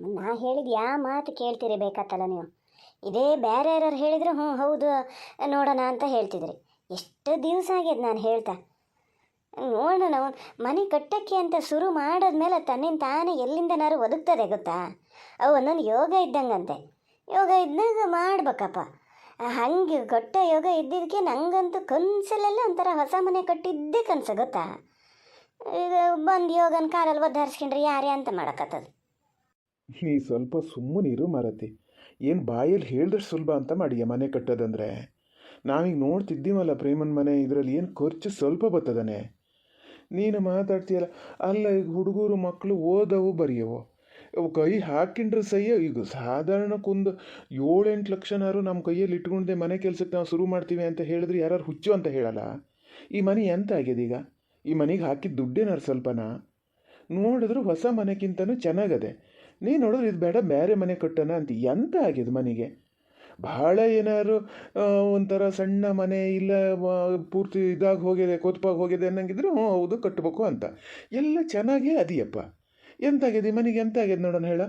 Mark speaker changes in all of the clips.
Speaker 1: ನಾ ಹೇಳಿದ ಯಾವ ಮಾತು ಕೇಳ್ತೀರಿ ಬೇಕಾತಲ್ಲ ನೀವು? ಇದೇ ಬೇರೆ ಯಾರು ಹೇಳಿದ್ರೆ ಹ್ಞೂ ಹೌದು, ನೋಡೋಣ ಅಂತ ಹೇಳ್ತಿದ್ರಿ. ಎಷ್ಟು ದಿವಸ ಆಗ್ಯದ ನಾನು ಹೇಳ್ತಾ? ನೋಡೋಣ, ಒಂದು ಮನೆ ಕಟ್ಟಕ್ಕೆ ಅಂತ ಶುರು ಮಾಡಿದ್ಮೇಲೆ ತನ್ನಿಂದ ತಾನೇ ಎಲ್ಲಿಂದನಾರು ಒದಗ್ತದೆ ಗೊತ್ತಾ? ಅವು ಒಂದೊಂದು ಯೋಗ ಇದ್ದಂಗಂತೆ. ಯೋಗ ಇದ್ದಾಗ ಮಾಡ್ಬೇಕಪ್ಪ. ಹಂಗೆ ಕೊಟ್ಟ ಯೋಗ ಇದ್ದಿದ್ದಕ್ಕೆ ನಂಗಂತೂ ಕನಸಲ್ಲೆಲ್ಲ ಒಂಥರ ಹೊಸ ಮನೆ ಕಟ್ಟಿದ್ದೇ ಕನಸು ಗೊತ್ತಾ? ಈಗ ಬಂದು ಯೋಗನ ಕಾಲಲ್ಲಿ ಒದ್ದಾರಿಸ್ಕೊಂಡ್ರೆ ಯಾರೇ ಅಂತ ಮಾಡೋಕ್ಕತ್ತದ
Speaker 2: ನೀ ಸ್ವಲ್ಪ ಸುಮ್ಮನಿರು ಮಾರತಿ. ಏನು ಬಾಯಲ್ಲಿ ಹೇಳಿದ್ರೆ ಸುಲಭ ಅಂತ ಮಾಡಿಯ ಮನೆ ಕಟ್ಟೋದಂದ್ರೆ? ನಾವೀಗ ನೋಡ್ತಿದ್ದೀವಲ್ಲ ಪ್ರೇಮನ ಮನೆ, ಇದರಲ್ಲಿ ಏನು ಖರ್ಚು ಸ್ವಲ್ಪ ಬರ್ತದಾನೆ? ನೀನು ಮಾತಾಡ್ತೀಯಲ್ಲ, ಅಲ್ಲ ಈಗ ಹುಡುಗರು ಮಕ್ಕಳು ಓದವು ಬರೆಯವು. ಅವು ಕೈ ಹಾಕಿಂಡ್ರೆ ಸಹ್ಯ, ಈಗ ಸಾಧಾರಣಕ್ಕೊಂದು ಏಳೆಂಟು ಲಕ್ಷನಾರು ನಮ್ಮ ಕೈಯಲ್ಲಿ ಇಟ್ಕೊಂಡೆ ಮನೆ ಕೆಲಸಕ್ಕೆ ನಾವು ಶುರು ಮಾಡ್ತೀವಿ ಅಂತ ಹೇಳಿದ್ರೆ ಯಾರು ಹುಚ್ಚು ಅಂತ ಹೇಳಲ್ಲ? ಈ ಮನೆ ಎಂತ ಆಗಿದೆ ಈಗ? ಈ ಮನೆಗೆ ಹಾಕಿದ ದುಡ್ಡೇನಾರು ಸ್ವಲ್ಪನಾ? ನೋಡಿದ್ರು ಹೊಸ ಮನೆಗಿಂತನೂ ಚೆನ್ನಾಗದೆ. ನೀ ನೋಡಿದ್ರೆ ಇದು ಬೇಡ, ಬೇರೆ ಮನೆ ಕಟ್ಟೋಣ ಅಂತ ಎಂತ ಆಗಿದೆ ಮನೆಗೆ? ಭಾಳ ಏನಾದ್ರು ಒಂಥರ ಸಣ್ಣ ಮನೆ ಇಲ್ಲ ಪೂರ್ತಿ ಇದಾಗಿ ಹೋಗಿದೆ, ಕೊತ್ಪಾಗಿ ಹೋಗಿದೆ ಅನ್ನಂಗಿದ್ರೆ ಹ್ಞೂ ಹೌದು ಕಟ್ಟಬೇಕು ಅಂತ. ಎಲ್ಲ ಚೆನ್ನಾಗೇ ಅದಿಯಪ್ಪ. ಎಂತಾಗಿದೆ ಮನೆಗೆ ಎಂತ ಆಗಿದೆ ನೋಡೋಣ ಹೇಳ.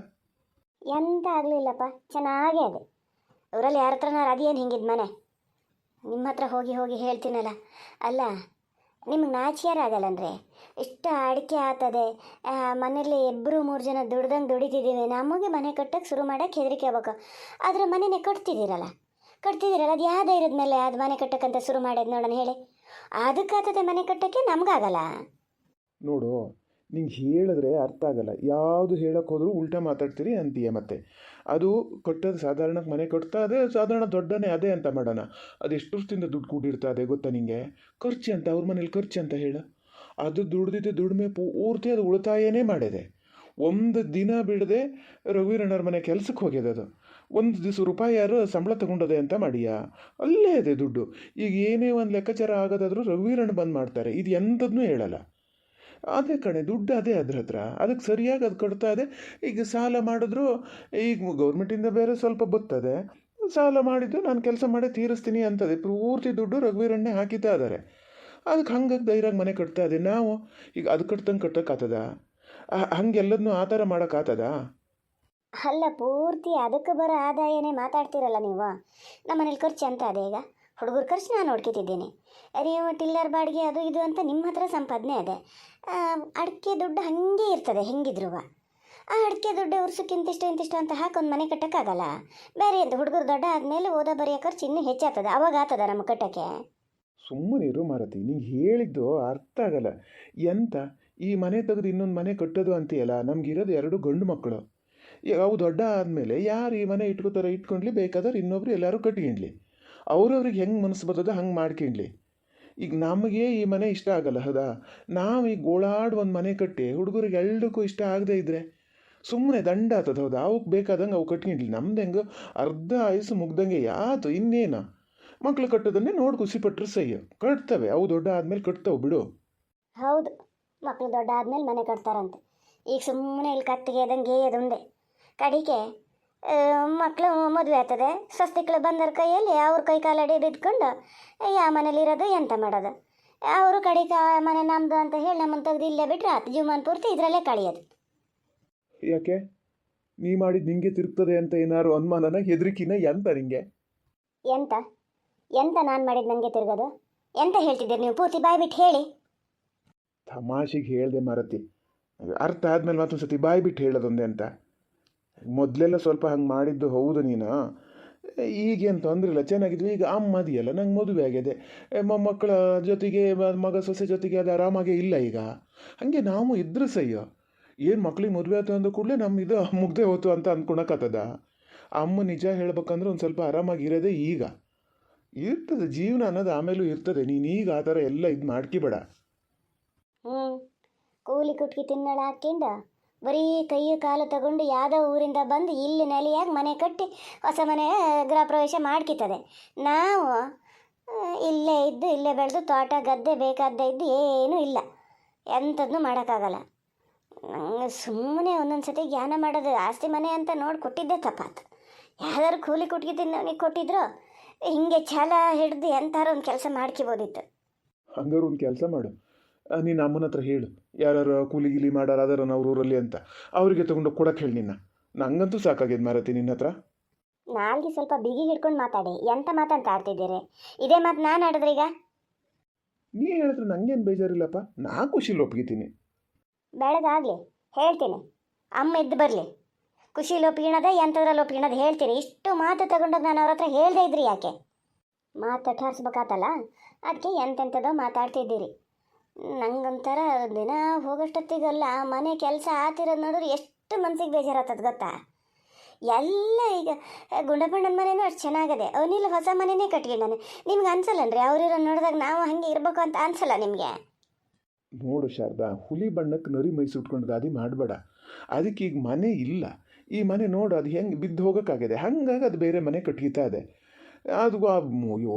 Speaker 1: ಎಂತ ಆಗಲಿಲ್ಲಪ್ಪ, ಚೆನ್ನಾಗೇ ಅದೇ ಅವರಲ್ಲಿ ಯಾರ ಹತ್ರನಾರು ಅದೇನು ಹಿಂಗಿದ್ ಮನೆ? ನಿಮ್ಮ ಹತ್ರ ಹೋಗಿ ಹೋಗಿ ಹೇಳ್ತೀನಲ್ಲ. ಅಲ್ಲ ನಿಮ್ಗೆ ನಾಚಿಯಾರ ಆಗಲ್ಲನ್ರಿ? ಇಷ್ಟು ಅಡಿಕೆ ಆಗ್ತದೆ ಮನೇಲಿ ಇಬ್ಬರು ಮೂರು ಜನ ದುಡ್ದಂಗೆ ದುಡಿತಿದ್ದೀವಿ ನಮಗೆ ಮನೆ ಕಟ್ಟಕ್ಕೆ ಶುರು ಮಾಡೋಕ್ಕೆ ಹೆದರಿಕೆ ಆಗ್ಬೇಕು. ಆದರೆ ಮನೆನೇ ಕಟ್ತಿದ್ದೀರಲ್ಲ? ಕಟ್ತಿದ್ದೀರಲ್ಲ? ಅದು ಯಾವುದೇ ಇರೋದ ಮೇಲೆ ಅದು ಮನೆ ಕಟ್ಟಕ್ಕಂತ ಶುರು ಮಾಡೋದು ನೋಡೋಣ ಹೇಳಿ. ಅದಕ್ಕಾಗ್ತದೆ ಮನೆ ಕಟ್ಟೋಕ್ಕೆ ನಮಗಾಗಲ್ಲ
Speaker 2: ನೋಡು ನಿಂಗೆ ಹೇಳಿದ್ರೆ ಅರ್ಥ ಆಗಲ್ಲ. ಯಾವುದು ಹೇಳಕ್ಕೆ ಹೋದರೂ ಉಲ್ಟಾ ಮಾತಾಡ್ತೀರಿ, ಅಂತೀಯ ಮತ್ತೆ. ಅದು ಕೊಟ್ಟದ್ದು ಸಾಧಾರಣಕ್ಕೆ ಮನೆ ಕೊಡ್ತಾ ಅದೇ ಸಾಧಾರಣ ದೊಡ್ಡನೇ ಅದೇ ಅಂತ ಮಾಡೋಣ. ಅದು ಎಷ್ಟು ವರ್ಷದಿಂದ ದುಡ್ಡು ಕೂಡಿರ್ತಾ ಅದೇ ಗೊತ್ತಾ ನಿಂಗೆ? ಖರ್ಚು ಅಂತ, ಅವ್ರ ಮನೇಲಿ ಖರ್ಚು ಅಂತ ಹೇಳು. ಅದು ದುಡ್ದಿದ್ದು ದುಡಿಮೆ ಪೂರ್ತಿ ಅದು ಉಳಿತಾಯನೇ ಮಾಡಿದೆ. ಒಂದು ದಿನ ಬಿಡದೆ ರವೀರಣ್ಣರ ಮನೆ ಕೆಲಸಕ್ಕೆ ಹೋಗ್ಯದ ಅದು. ಒಂದು ದಿವಸ ರೂಪಾಯಿ ಯಾರು ಸಂಬಳ ತಗೊಂಡದೆ ಅಂತ ಮಾಡಿಯಾ? ಅಲ್ಲೇ ಇದೆ ದುಡ್ಡು. ಈಗ ಏನೇ ಒಂದು ಲೆಕ್ಕಾಚಾರ ಆಗೋದಾದರೂ ರವೀರಣ್ಣ ಬಂದು ಮಾಡ್ತಾರೆ. ಇದು ಎಂಥದನ್ನೂ ಹೇಳಲ್ಲ. ಅದೇ ಕಣೆ, ದುಡ್ಡು ಅದೇ ಅದ್ರ ಹತ್ರ. ಅದಕ್ಕೆ ಸರಿಯಾಗಿ ಅದು ಕೊಡ್ತಾ ಇದೆ. ಈಗ ಸಾಲ ಮಾಡಿದ್ರು, ಈಗ ಗೌರ್ಮೆಂಟಿಂದ ಬೇರೆ ಸ್ವಲ್ಪ ಬರ್ತದೆ. ಸಾಲ ಮಾಡಿದ್ದು ನಾನು ಕೆಲಸ ಮಾಡಿ ತೀರಿಸ್ತೀನಿ ಅಂತದೆ. ಪೂರ್ತಿ ದುಡ್ಡು ರಘುವೀರಣ್ಣೆ ಹಾಕಿತಾ ಇದ್ದಾರೆ. ಅದಕ್ಕೆ ಹಂಗಾಗಿ ಧೈರ್ಯಾಗಿ ಮನೆ ಕಟ್ತಾ ಇದೆ. ನಾವು ಈಗ ಅದು ಕಟ್ತಂಗೆ ಕಟ್ಟೋಕ್ಕಾತದ? ಹಂಗೆಲ್ಲದನ್ನೂ ಆ ಥರ ಮಾಡೋಕ್ಕಾಗ್ತದ
Speaker 1: ಅಲ್ಲ, ಪೂರ್ತಿ ಅದಕ್ಕೆ ಬರೋ ಆದಾಯನೇ ಮಾತಾಡ್ತಿರಲ್ಲ ನೀವು? ನಮ್ಮ ಮನೇಲಿ ಖರ್ಚು ಅಂತ ಅದೇ ಈಗ? ಹುಡುಗರ ಖರ್ಚು ನಾನು ನೋಡ್ಕೊತಿದ್ದೀನಿ ನೀವು ಟಿಲ್ಲರ್ ಬಾಡಿಗೆ ಅದು ಇದು ಅಂತ ನಿಮ್ಮ ಹತ್ರ ಸಂಪಾದನೆ ಅದೇ. ಅಡಿಕೆ ದುಡ್ಡು ಹಾಗೆ ಇರ್ತದೆ, ಹೆಂಗಿದ್ರು ಆ ಅಡಿಕೆ ದುಡ್ಡು ವರ್ಷಕ್ಕೆ ಇಂತಿಷ್ಟು ಇಂತಿಷ್ಟು ಅಂತ ಹಾಕೊಂದು ಮನೆ ಕಟ್ಟೋಕ್ಕಾಗಲ್ಲ. ಬೇರೆ ಅಂತ ಹುಡುಗರು ದೊಡ್ಡ ಆದಮೇಲೆ ಓದ ಬರೆಯೋ ಖರ್ಚು ಇನ್ನೂ ಹೆಚ್ಚಾಗ್ತದೆ, ಅವಾಗ ಆಗ್ತದ ನಮ್ಮ ಕಟ್ಟಕ್ಕೆ.
Speaker 2: ಸುಮ್ಮನೆ ಇರು ಮಾರತಿ, ನಿಂಗೆ ಹೇಳಿದ್ದು ಅರ್ಥ ಆಗಲ್ಲ. ಎಂತ, ಈ ಮನೆ ತೆಗೆದು ಇನ್ನೊಂದು ಮನೆ ಕಟ್ಟೋದು ಅಂತೀಯಲ್ಲ, ನಮಗಿರೋದು ಎರಡು ಗಂಡು ಮಕ್ಕಳು. ಅವು ದೊಡ್ಡ ಆದಮೇಲೆ ಯಾರು ಈ ಮನೆ ಇಟ್ಕೋತಾರೆ, ಇಟ್ಕೊಂಡ್ಲಿ ಬೇಕಾದ್ರೆ ಇನ್ನೊಬ್ರು ಎಲ್ಲರೂ ಕಟ್ಕೊಂಡ್ಲಿ ಅವ್ರವ್ರಿಗೆ ಹೆಂಗೆ ಮನಸ್ಸು ಬರ್ತದೆ ಹಂಗೆ ಮಾಡ್ಕೊಂಡ್ಲಿ ಈಗ ನಮಗೆ ಈ ಮನೆ ಇಷ್ಟ ಆಗಲ್ಲ, ಹೌದಾ? ನಾವು ಈಗ ಗೋಳಾಡ್ ಒಂದು ಮನೆ ಕಟ್ಟಿ ಹುಡುಗರಿಗೆ ಎಲ್ಡಕ್ಕೂ ಇಷ್ಟ ಆಗದೆ ಇದ್ರೆ ಸುಮ್ಮನೆ ದಂಡ ಆತದ, ಹೌದಾ? ಅವಕ್ಕೆ ಬೇಕಾದಂಗೆ ಅವು ಕಟ್ಕೊಂಡ್ಲಿ ನಮ್ದು ಹೆಂಗೆ ಅರ್ಧ ಆಯಸ್ಸು ಮುಗ್ದಂಗೆ ಯಾತು, ಇನ್ನೇನು? ಮಕ್ಳು ಕಟ್ಟೋದನ್ನೇ ನೋಡಿ ಖುಷಿಪಟ್ಟರು ಸಹ್ಯ. ಕಟ್ತವೆ, ಅವು ದೊಡ್ಡ ಆದಮೇಲೆ ಕಟ್ತವೆ, ಬಿಡು.
Speaker 1: ಹೌದು ಮಕ್ಕಳು ದೊಡ್ಡ ಆದಮೇಲೆ ಮನೆ ಕಟ್ತಾರಂತೆ. ಈಗ ಸುಮ್ಮನೆ ಇಲ್ಲಿ ಕಟ್ಟಿಗೆ ಅದಂಗೆ ಅದೊಂದೇ ಕಡಿಕೆ ಮಕ್ಕಳು ಮದುವೆ ಆಗ್ತದೆ. ಸ್ವಸ್ತಿಕ್ಳು ಬಂದರ ಕೈಯಲ್ಲಿ ಅವ್ರ ಕೈ ಕಾಲಡಿ ಬಿದ್ಕೊಂಡು ಯಾವ ಮನೇಲಿ ಇರೋದು ಎಂತ ಮಾಡೋದು? ಅವರು ಕಡಿಕ ಮನೆ ನಮ್ಮದು ಅಂತ ಹೇಳಿ ನಮ್ಮನ್ನು ತೆಗೆದು ಇಲ್ಲೇ ಬಿಟ್ಟರೆ ಆತು. ಜೀವಮಾನ ಪೂರ್ತಿ ಇದರಲ್ಲೇ ಕಳಿಯೋದು.
Speaker 2: ಯಾಕೆ? ನೀ ಮಾಡಿದ ನಿಂಗೆ ತಿರುಗ್ತದೆ ಅಂತ ಏನಾದ್ರು ಅನುಮಾನನ ಹೆದರಿಕಿನ ಎಂತ ನಿಂಗೆ?
Speaker 1: ಎಂತ? ಎಂತ ನಾನು ಮಾಡಿದ ನನಗೆ ತಿರುಗೋದು? ಎಂತ ಹೇಳ್ತಿದ್ದೀರಿ ನೀವು? ಪೂರ್ತಿ ಬಾಯಿ ಬಿಟ್ಟು ಹೇಳಿ.
Speaker 2: ತಮಾಷೆಗೆ ಹೇಳ್ದೆ ಮಾರತಿ. ಅರ್ಥ ಆದ್ಮೇಲೆ ಮತ್ತೊಂದು ಸತಿ ಬಾಯಿ ಬಿಟ್ಟು ಹೇಳೋದೊಂದೇ ಅಂತ. ಮೊದಲೆಲ್ಲ ಸ್ವಲ್ಪ ಹಂಗೆ ಮಾಡಿದ್ದು ಹೌದು ನೀನು? ಈಗೇನು ತೊಂದರೆ ಇಲ್ಲ, ಚೆನ್ನಾಗಿದ್ವಿ. ಈಗ ಅಮ್ಮ ಅದೆಯಲ್ಲ, ನಂಗೆ ಮದುವೆ ಆಗಿದೆ. ಮೊಮ್ಮಕ್ಕಳ ಜೊತೆಗೆ ಮಗ ಸೊಸೆ ಜೊತೆಗೆ ಅದು ಆರಾಮಾಗೇ ಇಲ್ಲ ಈಗ. ಹಾಗೆ ನಾವು ಇದ್ರೆ ಸಹ್ಯ. ಏನು ಮಕ್ಳಿಗೆ ಮದುವೆ ಆಯ್ತು ಅಂದ ಕೂಡಲೇ ನಮ್ಮ ಇದು ಮುಗ್ದೆ ಹೋಯ್ತು ಅಂತ ಅಂದ್ಕೊಳಕತ್ತದ ಅಮ್ಮ ನಿಜ ಹೇಳ್ಬೇಕಂದ್ರೆ ಒಂದು ಸ್ವಲ್ಪ ಆರಾಮಾಗಿರೋದೇ ಈಗ. ಇರ್ತದೆ, ಜೀವನ ಅನ್ನೋದು ಆಮೇಲೂ ಇರ್ತದೆ. ನೀನು ಈಗ ಆ ಥರ ಎಲ್ಲ ಇದು ಮಾಡ್ಕಿಬೇಡ.
Speaker 1: ಹ್ಞೂ ಕೂಲಿ ಕುಟ್ಕಿ ತಿನ್ನಳ ಬರೀ ಕೈಯು ಕಾಲು ತಗೊಂಡು ಯಾವುದೋ ಊರಿಂದ ಬಂದು ಇಲ್ಲಿ ನೆಲೆಯಾಗಿ ಮನೆ ಕಟ್ಟಿ ಹೊಸ ಮನೆ ಗೃಹ ಪ್ರವೇಶ ಮಾಡ್ಕಿತ್ತದೆ. ನಾವು ಇಲ್ಲೇ ಇದ್ದು, ಇಲ್ಲೇ ಬೆಳೆದು ತೋಟ, ಗದ್ದೆ ಬೇಕಾದ್ದೇ ಇದ್ದು ಏನೂ ಇಲ್ಲ. ಎಂಥದ್ನೂ ಮಾಡೋಕ್ಕಾಗಲ್ಲ. ನಂಗೆ ಸುಮ್ಮನೆ ಒಂದೊಂದು ಸತಿ ಜ್ಞಾನ ಮಾಡೋದು ಆಸ್ತಿ ಮನೆ ಅಂತ ನೋಡಿ ಕೊಟ್ಟಿದ್ದೆ ತಪ್ಪಾತು. ಯಾವ್ದಾದ್ರು ಕೂಲಿ ಕುಟ್ಕಿ ತಿನ್ನೋನಿಗೆ ಕೊಟ್ಟಿದ್ರು, ಹಿಂಗೆ ಛಲ ಹಿಡ್ದು ಎಂಥಾರು ಒಂದು ಕೆಲಸ ಮಾಡ್ಕಿಬೋದಿತ್ತು.
Speaker 2: ಹಂಗಾರು ಒಂದು ಕೆಲಸ ಮಾಡು. ನೀನು ಅಮ್ಮನ ಹತ್ರ ಹೇಳು. ಯಾರು ಕೂಲಿ ಗಿಲಿ ಮಾಡಾರ ಅದಾರ ನಾವು ಊರಲ್ಲಿ ಅಂತ. ಅವರಿಗೆ ತಗೊಂಡು ಕೊಡಕ್ಕೆ ಹೇಳಿ ನಿನ್ನ. ನಂಗಂತೂ ಸಾಕಾಗ್ಯದ ಮಾರತಿ ನಿನ್ನ ಹತ್ರ.
Speaker 1: ನಾಲ್ಗೆ ಸ್ವಲ್ಪ ಬಿಗಿ ಹಿಡ್ಕೊಂಡು ಮಾತಾಡಿ. ಎಂತ ಮಾತಂತ ಆಡ್ತಿದ್ದೀರಿ? ಇದೇ ಮಾತು ನಾನು ಆಡಿದ್ರೆ ಈಗ
Speaker 2: ನೀ ಹೇಳಿದ್ರೆ ನಂಗೇನು ಬೇಜಾರಿಲ್ಲಪ್ಪ. ನಾ ಖುಷಿಲಿ ಒಪ್ಗಿತೀನಿ
Speaker 1: ಬೆಳಗಾಗಲಿ. ಹೇಳ್ತೀನಿ. ಅಮ್ಮ ಎದ್ದು ಬರಲಿ. ಖುಷಿಲಿ ಒಪ್ಗಿಣದ ಎಂಥದ್ರಲ್ಲಿ ಒಪ್ಗಿಣದ ಹೇಳ್ತೀನಿ. ಇಷ್ಟು ಮಾತು ತಗೊಂಡೋಗಿ ನಾನು ಅವ್ರ ಹತ್ರ ಹೇಳ್ದೇ ಇದ್ರಿ ಯಾಕೆ? ಮಾತು ತಟ್ಟಾಡ್ಸ್ಬೇಕಾತಲ್ಲ ಅದಕ್ಕೆ ಎಂತೆಂಥದೋ ಮಾತಾಡ್ತಿದ್ದೀರಿ. ನಂಗೊಂಥರ ದಿನ ಹೋಗೋಷ್ಟೊತ್ತಿಗಲ್ಲ ಮನೆ ಕೆಲಸ ಆತಿರೋದು ನೋಡಿದ್ರೆ ಎಷ್ಟು ಮನ್ಸಿಗೆ ಬೇಜಾರಾಗ್ತದೆ ಗೊತ್ತಾ? ಎಲ್ಲ ಈಗ ಗುಂಡಪ್ಪಣ್ಣನ ಮನೆಯೂ ಅಷ್ಟು ಚೆನ್ನಾಗಿದೆ. ಅವನಿಲ್ಲ ಹೊಸ ಮನೆನೇ ಕಟ್ಕೊಂಡಾನೆ ನಿಮ್ಗೆ ಅನ್ಸಲ್ಲನ್ರಿ? ಅವ್ರಿರೋ ನೋಡಿದಾಗ ನಾವು ಹಾಗೆ ಇರಬೇಕು ಅಂತ ಅನ್ಸಲ್ಲ ನಿಮಗೆ?
Speaker 2: ನೋಡು ಶಾರದಾ, ಹುಲಿ ಬಣ್ಣಕ್ಕೆ ನರಿ ಮೈ ಸುಟ್ಕೊಂಡು ಗಾದಿ ಮಾಡಬೇಡ. ಅದಕ್ಕೆ ಈಗ ಮನೆ ಇಲ್ಲ. ಈ ಮನೆ ನೋಡು, ಅದು ಹೆಂಗೆ ಬಿದ್ದು ಹೋಗೋಕ್ಕಾಗಿದೆ. ಹಂಗಾಗಿ ಅದು ಬೇರೆ ಮನೆ ಕಟ್ಗಿತಾ ಇದೆ. ಅದು ಆ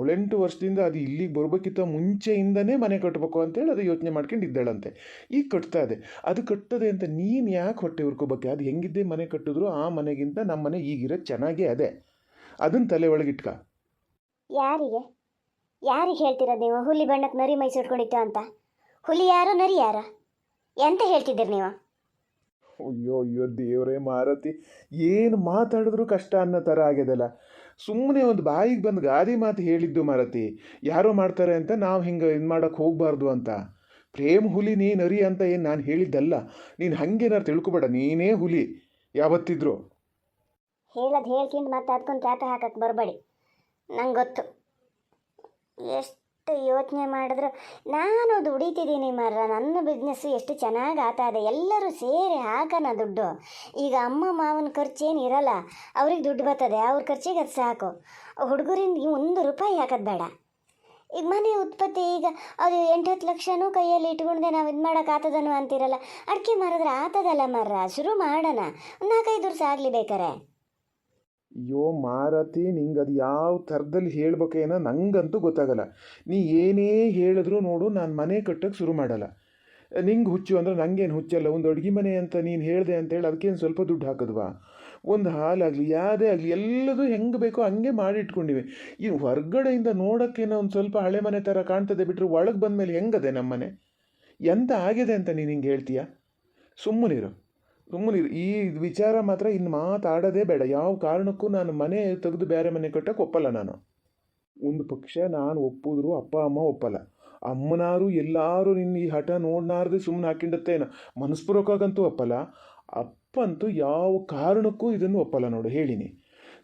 Speaker 2: ಏಳೆಂಟು ವರ್ಷದಿಂದ ಅದು ಇಲ್ಲಿಗೆ ಬರಬೇಕಿತ್ತ ಮುಂಚೆಯಿಂದನೇ ಮನೆ ಕಟ್ಟಬೇಕು ಅಂತೇಳಿ ಅದು ಯೋಚನೆ ಮಾಡ್ಕೊಂಡು ಇದ್ದಾಳಂತೆ. ಈಗ ಕಟ್ತಾ ಇದೆ. ಅದು ಕಟ್ಟದೆ ಅಂತ ನೀನು ಯಾಕೆ ಹೊಟ್ಟೆ ಹುರ್ಕೋಬೇಕು ಅದು ಹೆಂಗಿದ್ದೆ ಮನೆ ಕಟ್ಟಿದ್ರು ಆ ಮನೆಗಿಂತ ನಮ್ಮ ಮನೆ ಈಗಿರೋ ಚೆನ್ನಾಗೇ ಅದೇ. ಅದನ್ನು ತಲೆ ಒಳಗಿಟ್ಕ
Speaker 1: ಯಾರಿಗೆ? ಯಾರಿಗೆ ಹೇಳ್ತೀರಾ ನೀವು? ಹುಲಿ ಬಣ್ಣಕ್ಕೆ ನರಿ ಮೈ ಇಟ್ಕೊಂಡಿತ್ತು ಅಂತ. ಹುಲಿ ಯಾರು ನರಿ ಯಾರ? ಎಂತ ಹೇಳ್ತಿದ್ದೀರಿ ನೀವು?
Speaker 2: ಅಯ್ಯೋ ಅಯ್ಯೋ ದೇವರೇ ಮಾರತಿ. ಏನು ಮಾತಾಡಿದ್ರು ಕಷ್ಟ ಅನ್ನೋ ಥರ ಆಗ್ಯದಲ್ಲ. ಸುಮ್ಮನೆ ಒಂದು ಬಾಯಿಗೆ ಬಂದು ಗಾದಿ ಮಾತು ಹೇಳಿದ್ದು ಮಾರತಿ. ಯಾರೋ ಮಾಡ್ತಾರೆ ಅಂತ ನಾವು ಹಿಂಗೆ ಇದು ಮಾಡೋಕ್ಕೆ ಹೋಗಬಾರ್ದು ಅಂತ. ಪ್ರೇಮ್ ಹುಲಿ ನೀನು ಅರಿ ಅಂತ ಏನು ನಾನು ಹೇಳಿದ್ದಲ್ಲ. ನೀನು ಹಂಗೇನಾರು ತಿಳ್ಕೊಬೇಡ, ನೀನೇ ಹುಲಿ. ಯಾವತ್ತಿದ್ರು.
Speaker 1: ಹೇಳೋದು ಹೇಳ್ಕೊಂಡು ಮತ್ತೆ ಅದಕ್ಕೊಂದು ಹಾಕಕ್ಕೆ ಬರಬೇಡಿ. ನಂಗೆ ಗೊತ್ತು. ಎಷ್ಟು ಯೋಚನೆ ಮಾಡಿದ್ರು. ನಾನು ದುಡಿತಿದ್ದೀನಿ ಮರ ನನ್ನ ಬಿಸ್ನೆಸ್ಸು ಎಷ್ಟು ಚೆನ್ನಾಗಿ ಆಗ್ತಾ ಇದೆ. ಎಲ್ಲರೂ ಸೇರಿ ಹಾಕೋಣ ದುಡ್ಡು. ಈಗ ಅಮ್ಮ ಮಾವನ ಖರ್ಚೇನು ಇರಲ್ಲ, ಅವ್ರಿಗೆ ದುಡ್ಡು ಬರ್ತದೆ, ಅವ್ರ ಖರ್ಚಿಗೆ ಅದು ಸಾಕು. ಹುಡುಗರಿಂದ ಒಂದು ರೂಪಾಯಿ ಹಾಕೋದು ಬೇಡ. ಈಗ ಮನೆ ಉತ್ಪತ್ತಿ ಈಗ ಅದು ಎಂಟು ಹತ್ತು ಲಕ್ಷನೂ ಕೈಯಲ್ಲಿ ಇಟ್ಕೊಂಡೆ ನಾವು ಇದು ಮಾಡೋಕ್ಕಾಗ್ತದನು ಅಂತಿರಲ್ಲ. ಅಡಿಕೆ ಮಾರಿದ್ರೆ ಆತದಲ್ಲ ಮರ ಶುರು ಮಾಡೋಣ. ಒಂದು ನಾಲ್ಕೈದು ವರ್ಷ ಆಗಲಿ ಬೇಕಾರೆ.
Speaker 2: ಅಯ್ಯೋ ಮಾರತಿ ನಿಂಗೆ ಅದು ಯಾವ ಥರದಲ್ಲಿ ಹೇಳ್ಬೇಕೇನೋ ನನಗಂತೂ ಗೊತ್ತಾಗಲ್ಲ. ನೀ ಏನೇ ಹೇಳಿದ್ರು ನೋಡು, ನಾನು ಮನೆ ಕಟ್ಟಕ್ಕೆ ಶುರು ಮಾಡಲ್ಲ. ನಿಂಗೆ ಹುಚ್ಚು ಅಂದ್ರೆ ನಂಗೇನು ಹುಚ್ಚಲ್ಲ, ಒಂದು ಅಡುಗೆ ಮನೆ ಅಂತ ನೀನು ಹೇಳಿದೆ ಅಂತೇಳಿ ಅದಕ್ಕೇನು ಸ್ವಲ್ಪ ದುಡ್ಡು ಹಾಕಿದ್ವಾ? ಒಂದು ಹಾಲಾಗಲಿ, ಯಾವುದೇ ಆಗಲಿ, ಎಲ್ಲದೂ ಹೆಂಗೆ ಬೇಕೋ ಹಂಗೆ ಮಾಡಿ ಇಟ್ಕೊಂಡಿವಿ. ಈ ಹೊರಗಡೆಯಿಂದ ನೋಡೋಕ್ಕೇನೋ ಒಂದು ಸ್ವಲ್ಪ ಹಳೆ ಮನೆ ಥರ ಕಾಣ್ತದೆ ಬಿಟ್ಟರೆ ಒಳಗೆ ಬಂದಮೇಲೆ ಹೆಂಗದೆ ನಮ್ಮ ಮನೆ ಎಂತ ಆಗಿದೆ ಅಂತ ನೀನು ಹಿಂಗೆ ಹೇಳ್ತೀಯಾ? ಸುಮ್ಮನಿರು ಸುಮ್ಮನಿರು ಈ ವಿಚಾರ ಮಾತ್ರ ಇನ್ನು ಮಾತಾಡೋದೇ ಬೇಡ. ಯಾವ ಕಾರಣಕ್ಕೂ ನಾನು ಮನೆ ತೆಗೆದು ಬೇರೆ ಮನೆ ಕಟ್ಟಕ್ಕೆ ಒಪ್ಪಲ್ಲ ನಾನು. ಒಂದು ಪಕ್ಷ ನಾನು ಒಪ್ಪಿದ್ರು ಅಪ್ಪ, ಅಮ್ಮ ಒಪ್ಪಲ್ಲ. ಅಮ್ಮನಾರು ಎಲ್ಲರೂ ನಿನ್ನ ಈ ಹಠ ನೋಡ್ನಾರ್ದೆ ಸುಮ್ಮನೆ ಹಾಕಿಂಡತ್ತೇನ? ಮನಸ್ಪೂರ್ವಕವಾಗಂತೂ ಒಪ್ಪಲ್ಲ. ಅಪ್ಪ ಅಂತೂ ಯಾವ ಕಾರಣಕ್ಕೂ ಇದನ್ನು ಒಪ್ಪಲ್ಲ ನೋಡು, ಹೇಳಿನಿ.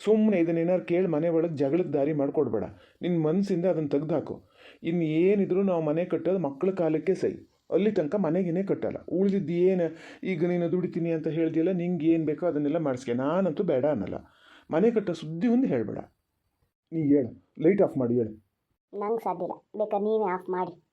Speaker 2: ಸುಮ್ಮನೆ ಇದನ್ನೇನಾರು ಕೇಳಿ ಮನೆ ಒಳಗೆ ಜಗಳಕ್ಕೆ ದಾರಿ ಮಾಡಿಕೊಡ್ಬೇಡ. ನಿನ್ನ ಮನಸ್ಸಿಂದ ಅದನ್ನು ತೆಗ್ದುಹಾಕು ಇನ್ನು ಏನಿದ್ರು ನಾವು ಮನೆ ಕಟ್ಟೋದು ಮಕ್ಕಳ ಕಾಲಕ್ಕೆ ಸೈ ಅಲ್ಲಿ ತನಕ ಮನೆಗೇನೆ ಕಟ್ಟಲ್ಲ. ಉಳಿದಿದ್ದು ಏನು ಈಗ ನೀನು ದುಡಿತೀನಿ ಅಂತ ಹೇಳ್ದಿಲ್ಲ ನಿಂಗೆ ಏನು ಬೇಕೋ ಅದನ್ನೆಲ್ಲ ಮಾಡಿಸ್ಕೆ. ನಾನಂತೂ ಬೇಡ ಅನ್ನಲ್ಲ. ಮನೆ ಕಟ್ಟೋ ಸುದ್ದಿ ಒಂದು ಹೇಳಬೇಡ. ನೀ ಹೇಳು. ಲೈಟ್ ಆಫ್ ಮಾಡಿ, ಹೇಳು.
Speaker 1: ನಂಗೆ ಸಾಧ್ಯ ಇಲ್ಲ. ನೀವೇ ಆಫ್ ಮಾಡಿ.